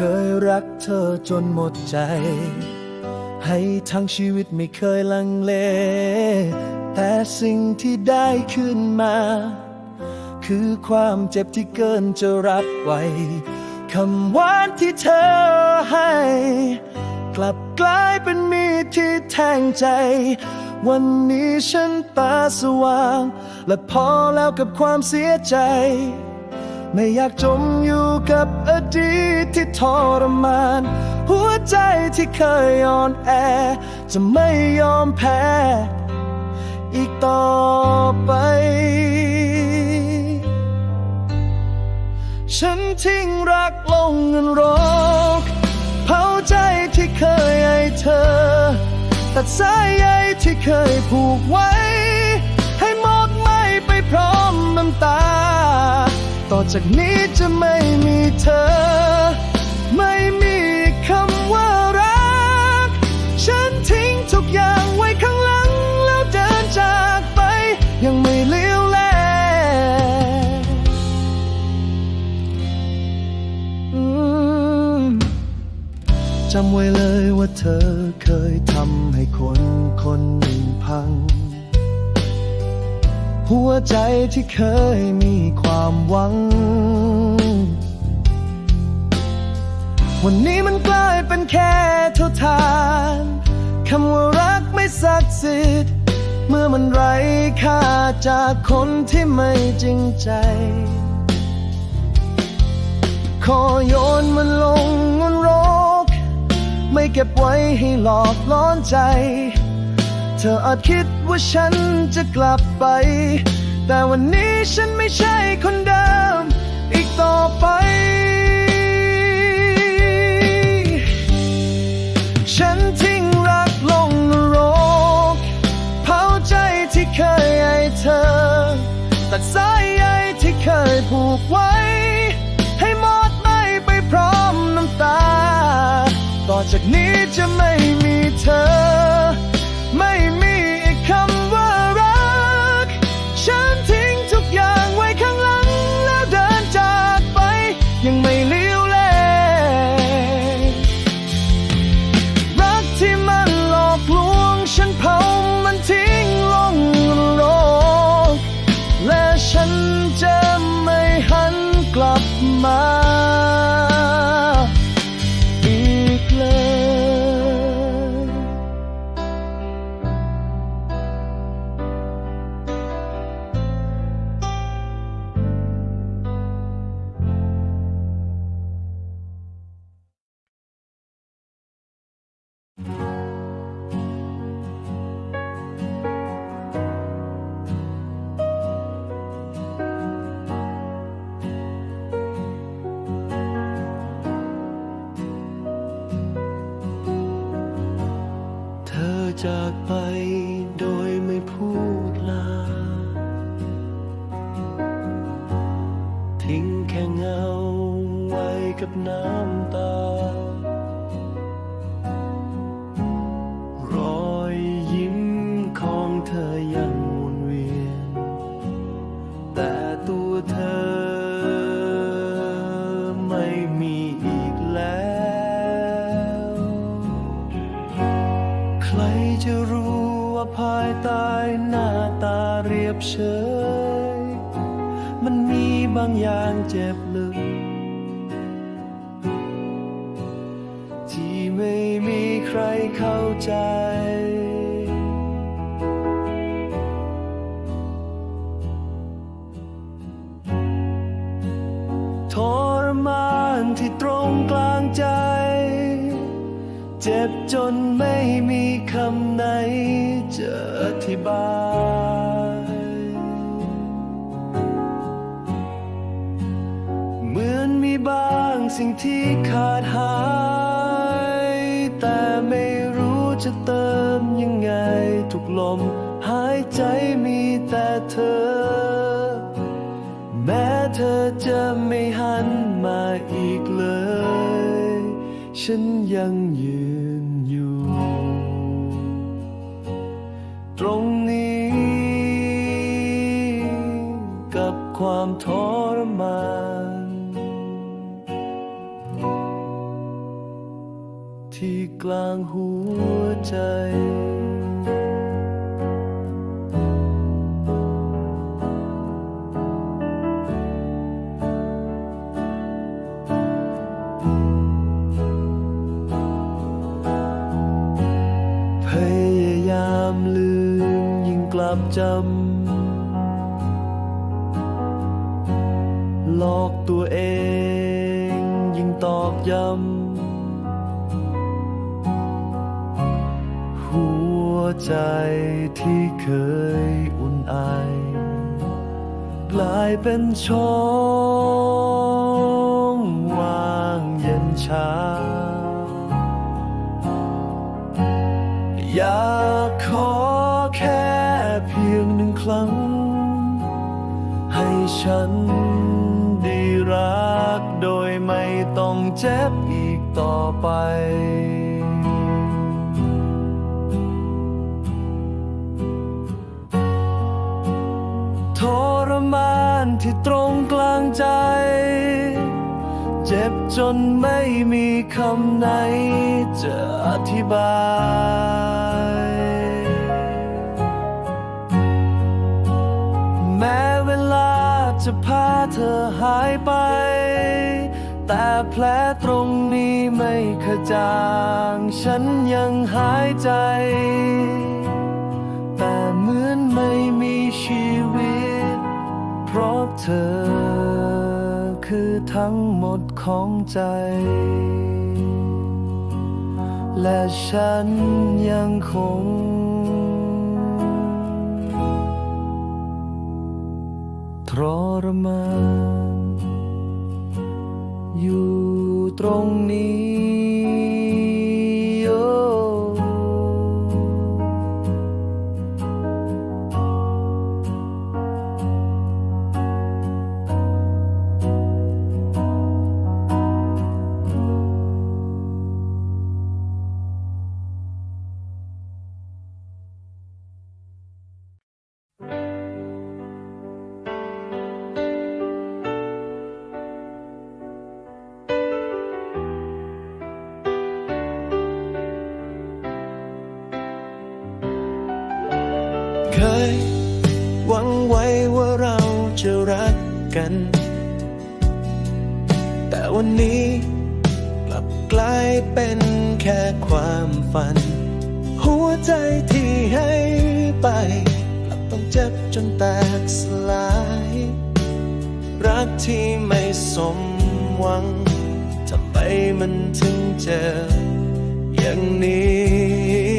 เคยรักเธอจนหมดใจ ให้ทั้งชีวิตไม่เคยลังเล แต่สิ่งที่ได้ขึ้นมา คือความเจ็บที่เกินจะรับไหวคำหวานที่เธอให้ กลับกลายเป็นมีดที่แทงใจ วันนี้ฉันตาสว่าง และพอแล้วกับความเสียใจ ไม่อยากจมอยู่กับอดีตที่ทรมาน หัวใจที่เคยอ่อนแอ จะไม่ยอมแพ้ อีกต่อไป ฉันทิ้งรักลงเงินรกเผาใจที่เคยให้เธอ ตัดสายใยที่เคยผูกไว้ ให้หมดไหมไปพร้อมน้ำตา ต่อจากนี้จะไม่มีเธอ ไม่มีคำว่ารัก ฉันทิ้งทุกอย่างไว้ข้างหลังแล้วเดินจาก ใจที่เคยมีความหวัง วันนี้มันกลายเป็นแค่เท่าทานคำว่ารักไม่ศักดิ์สิทธิ์เมื่อมันไร้ค่าจากคนที่ไม่จริงใจ ขอโยนมันลงนรก ไม่เก็บไว้ให้หลอกล้อนใจ เธออาจคิดว่าฉันจะกลับไป แต่วันนี้ฉันไม่ใช่คนเดิม อีกต่อไป ฉันทิ้งรักลงนรก เผาใจที่เคยให้เธอ ตัดสายใยที่เคยผูกไว้ ให้หมดไหมไปพร้อมน้ำตา ต่อจากนี้จะไม่มีเธอ ทิ้งแค่เงาไว้กับน้ำตารอยยิ้มของเธอยังวนเวียน แต่ตัวเธอไม่มีอีกแล้ว ใครจะรู้ว่าภายใต้หน้าตาเรียบเฉย มันมีบางอย่างเจ็บลึก ที่ไม่มีใครเข้าใจ ทรมานที่ตรงกลางใจ เจ็บจนไม่มีคำไหนจะอธิบาย สิ่งที่ขาดหาย แต่ไม่รู้จะเติมยังไง ทุกลมหายใจมีแต่เธอ แม้เธอจะไม่หันมาอีกเลย ฉันยังยืน ยิ่งกลับจำหลอกตัวเองยิ่งตอกย้ำหัวใจที่เคยอุ่นไอกลายเป็นช่องว่างเย็นชา ฉันได้รักโดยไม่ต้องเจ็บอีกต่อไปทรมานที่ตรงกลางใจ เจ็บจนไม่มีคำไหนจะอธิบาย จะพาเธอหายไป แต่แผลตรงนี้ไม่ขจาง ฉันยังหายใจ แต่เหมือนไม่มีชีวิต เพราะเธอคือทั้งหมดของใจ และฉันยังคง รมานอยู่ตรงนี้ เคย หวังไว้ว่าเราจะรักกัน แต่วันนี้กลับกลายเป็นแค่ความฝัน หัวใจที่ให้ไป กลับต้องเจ็บจนแตกสลาย รักที่ไม่สมหวังทำไมมันถึงเจออย่างนี้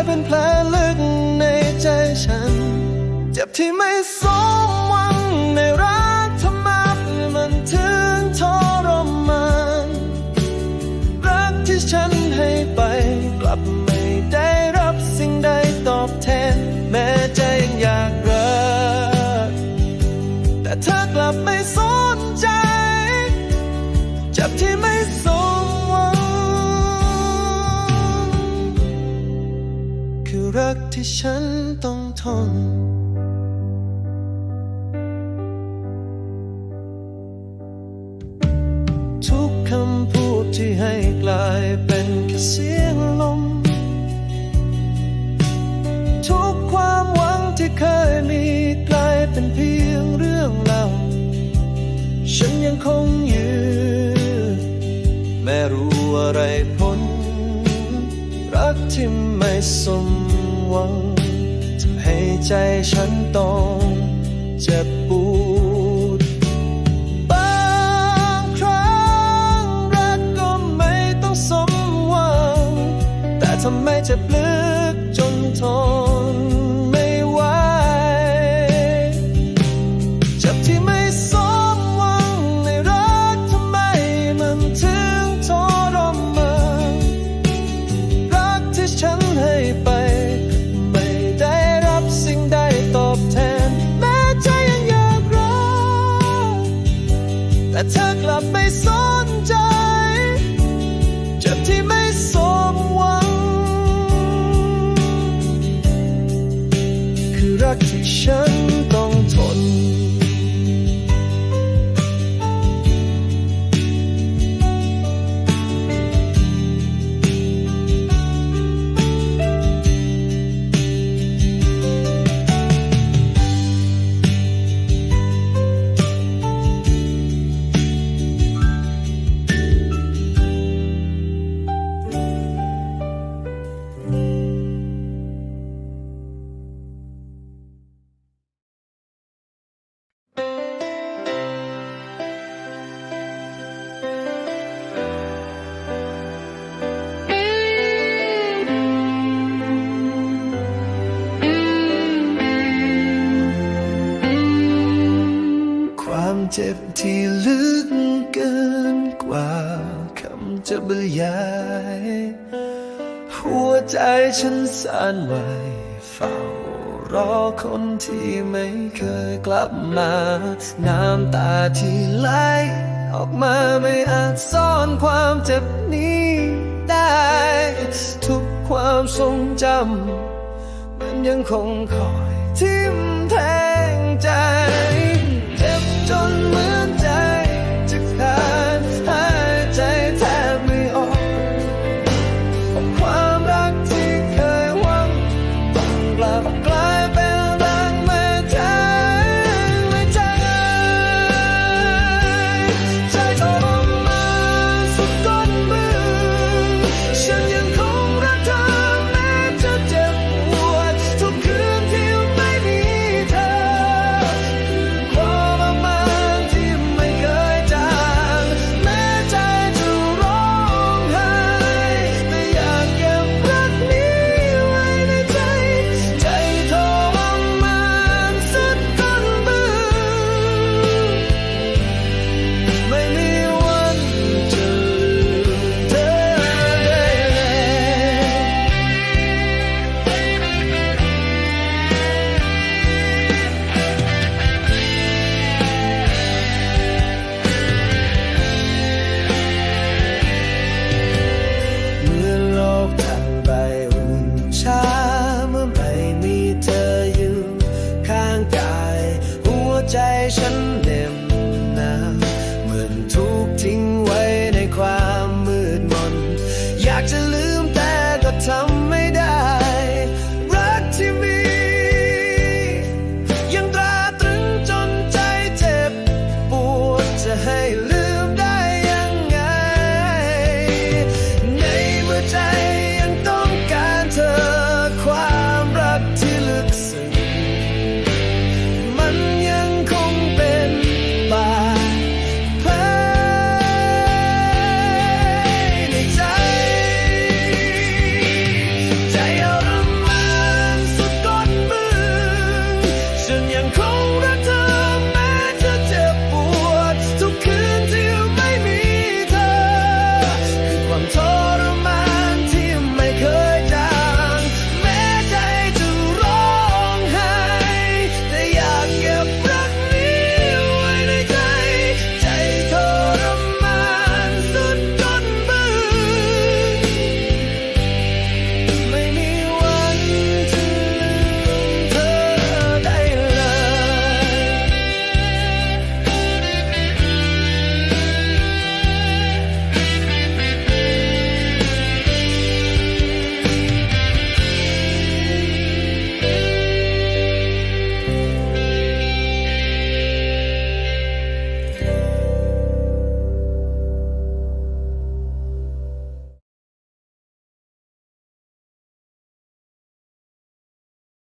ายเป็นแผลลึกในใจฉัน เจ็บที่ไม่สมหวังในรักทำไมมันถึงทรมาน รักที่ฉันให้ไปกลับมา ฉันต้องทน ทุกคำพูดที่ให้กลายเป็นแค่เสียงลม ทุกความหวังที่เคยมีกลายเป็นเพียงเรื่องเล่า ฉันยังคงยืนแม้รู้อะไรพ้นรักที่ไม่สมหวัง ใจฉันต้องเจ็บปวดบางครั้งรักก็ไม่ต้องสมหวัง แต่ทำไมเจ็บลึกจนทนไม่ไหวเจ็บที่ไม่สมหวังในรักทำไมมันถึงทรมานรักที่ฉันให้ไป เธอกลับไม่ ฉันสั่นไหวเฝ้ารอคนที่ไม่เคยกลับมา น้ำตาที่ไหลออกมาไม่อาจซ่อนความเจ็บนี้ได้ ทุกความทรงจำมันยังคงคอยที่